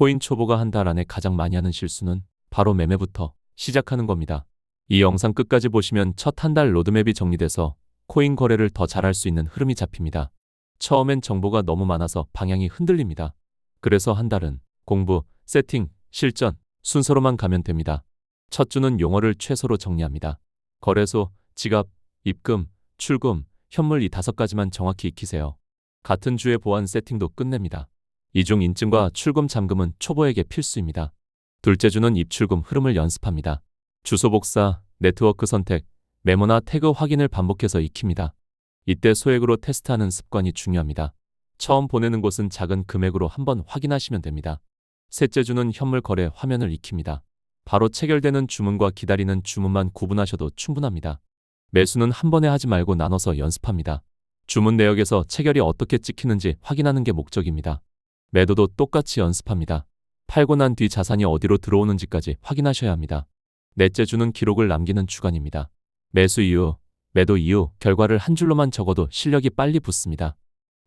코인 초보가 한 달 안에 가장 많이 하는 실수는 바로 매매부터 시작하는 겁니다. 이 영상 끝까지 보시면 첫 한 달 로드맵이 정리돼서 코인 거래를 더 잘할 수 있는 흐름이 잡힙니다. 처음엔 정보가 너무 많아서 방향이 흔들립니다. 그래서 한 달은 공부, 세팅, 실전 순서로만 가면 됩니다. 첫 주는 용어를 최소로 정리합니다. 거래소, 지갑, 입금, 출금, 현물 이 다섯 가지만 정확히 익히세요. 같은 주에 보안 세팅도 끝냅니다. 이중 인증과 출금 잠금은 초보에게 필수입니다. 둘째 주는 입출금 흐름을 연습합니다. 주소 복사, 네트워크 선택, 메모나 태그 확인을 반복해서 익힙니다. 이때 소액으로 테스트하는 습관이 중요합니다. 처음 보내는 곳은 작은 금액으로 한번 확인하시면 됩니다. 셋째 주는 현물 거래 화면을 익힙니다. 바로 체결되는 주문과 기다리는 주문만 구분하셔도 충분합니다. 매수는 한 번에 하지 말고 나눠서 연습합니다. 주문 내역에서 체결이 어떻게 찍히는지 확인하는 게 목적입니다. 매도도 똑같이 연습합니다. 팔고 난 뒤 자산이 어디로 들어오는지까지 확인하셔야 합니다. 넷째 주는 기록을 남기는 주간입니다. 매수 이후, 매도 이후 결과를 한 줄로만 적어도 실력이 빨리 붙습니다.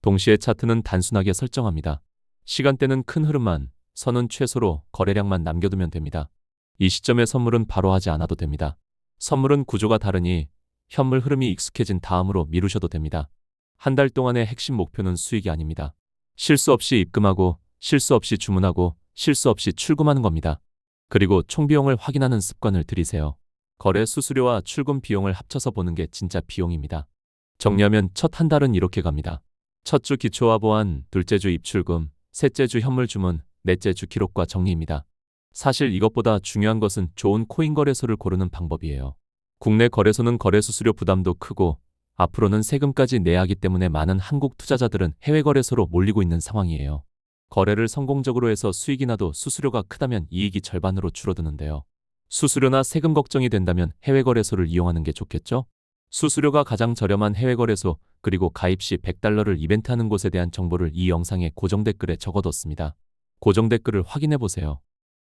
동시에 차트는 단순하게 설정합니다. 시간대는 큰 흐름만, 선은 최소로 거래량만 남겨두면 됩니다. 이 시점에 선물은 바로 하지 않아도 됩니다. 선물은 구조가 다르니 현물 흐름이 익숙해진 다음으로 미루셔도 됩니다. 한 달 동안의 핵심 목표는 수익이 아닙니다. 실수 없이 입금하고 실수 없이 주문하고 실수 없이 출금하는 겁니다. 그리고 총 비용을 확인하는 습관을 들이세요. 거래 수수료와 출금 비용을 합쳐서 보는 게 진짜 비용입니다. 정리하면 첫 한 달은 이렇게 갑니다. 첫 주 기초와 보안, 둘째 주 입출금, 셋째 주 현물 주문, 넷째 주 기록과 정리입니다. 사실 이것보다 중요한 것은 좋은 코인 거래소를 고르는 방법이에요. 국내 거래소는 거래 수수료 부담도 크고 앞으로는 세금까지 내야 하기 때문에 많은 한국 투자자들은 해외 거래소로 몰리고 있는 상황이에요. 거래를 성공적으로 해서 수익이 나도 수수료가 크다면 이익이 절반으로 줄어드는데요. 수수료나 세금 걱정이 된다면 해외 거래소를 이용하는 게 좋겠죠? 수수료가 가장 저렴한 해외 거래소 그리고 가입 시 100달러를 이벤트하는 곳에 대한 정보를 이 영상의 고정 댓글에 적어뒀습니다. 고정 댓글을 확인해 보세요.